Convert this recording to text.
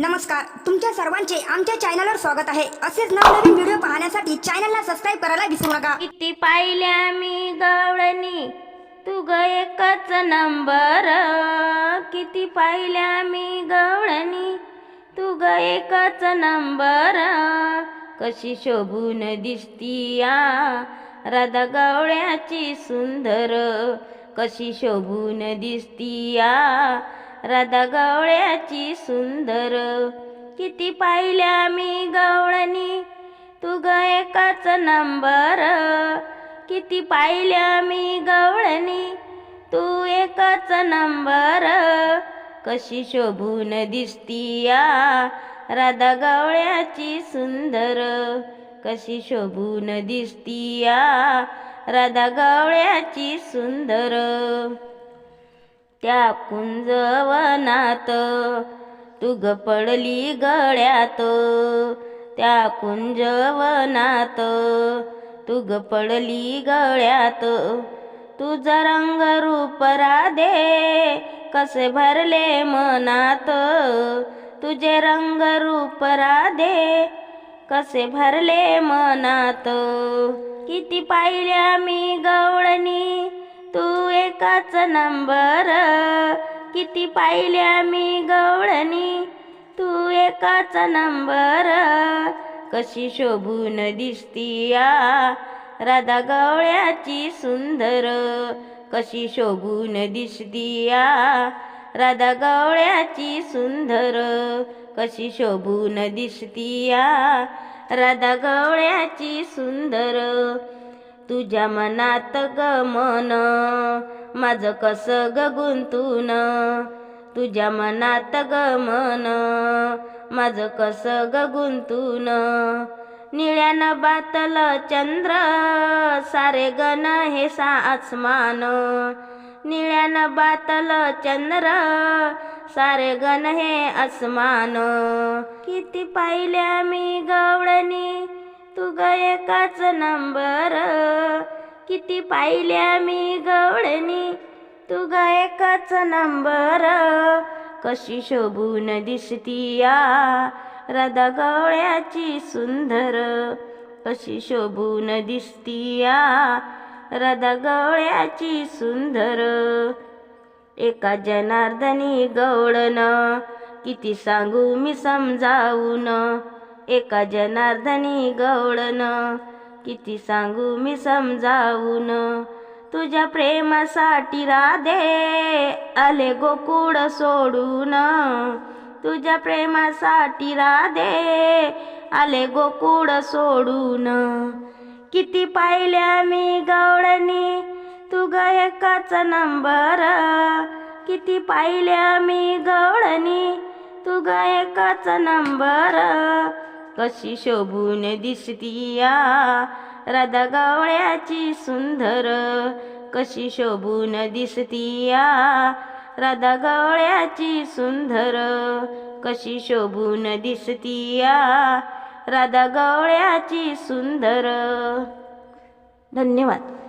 नमस्कार तुमच्या सर्वांचे आमच्या चॅनलवर स्वागत आहे. असेच नवनवीन व्हिडिओ पाहण्यासाठी चॅनलला सबस्क्राईब करायला विसरू नका. किती पाहिल्या मी गवळणी? तू ग एकच नंबर. किती पाहिल्या मी गवळणी? तू ग एकच नंबर. कशी शोभून दिसतीया राधा गवळ्याची सुंदर. कशी शोभून दिसतीया? राधा गवळ्याची सुंदर. किती पाहिल्या मी गवळणी? तू ग एकाच नंबर. किती पाहिल्या मी गवळणी? तू एकच नंबर. कशी शोभून दिसतीया? राधा गवळ्याची सुंदर. कशी शोभून दिसतीया? राधा गवळ्याची सुंदर. त्या कुंजवनात तुग पडली गळ्यात. त्या कुंजवनात तुग पडली गळ्यात. तुझा रंग रूप राधे कसे भरले मनात? तुझे रंग रूप राधे कसे भरले मनात? किती पाहिल्या मी गवळणी? तू एकाच नंबर. किती पाहिल्या मी गवळणी? तू एकाच नंबर. कशी शोभून दिसतीया राधा गवळ्याची सुंदर. कशी शोभून दिसतीया राधा गवळ्याची सुंदर. कशी शोभून दिसतीया राधा गवळ्याची सुंदर. तुझ्या मनात ग मन माझं कस ग गुंतून? तुझ्या मनात ग मन माझं कस ग गुंतून? निळ्यानं बातल चंद्र सारे गण हे सा आसमान. निळ्यान बातल चंद्र. सारे गण हे आसमान किती पाहिल्या मी गवळणी तू ग एकाच नंबर. किती पाहिल्या मी गवळणी तू ग एकाच नंबर. कशी शोभून दिसतीया राधा गवळ्याची सुंदर. कशी शोभून दिसतीया राधा गवळ्याची सुंदर. एका जनार्दनी गवळण किती सांगू मी समजावून. एका जनार्दनी गवळण किती सांगू मी समजावून. तुझ्या प्रेमासाठी राधे आले गोकुळ सोडून. तुझ्या प्रेमासाठी राधे आले गोकुळ सोडून. किती पाहिल्या मी गवळणी? तू ग एकाच नंबर. किती पाहिल्या मी गवळणी? तू ग एकाच नंबर. कशी शोभून दिसतीया राधा गवळ्याची सुंदर. कशी शोभून दिसतीया राधा गवळ्याची सुंदर. कशी शोभून दिसतीया राधा गवळ्याची सुंदर. धन्यवाद.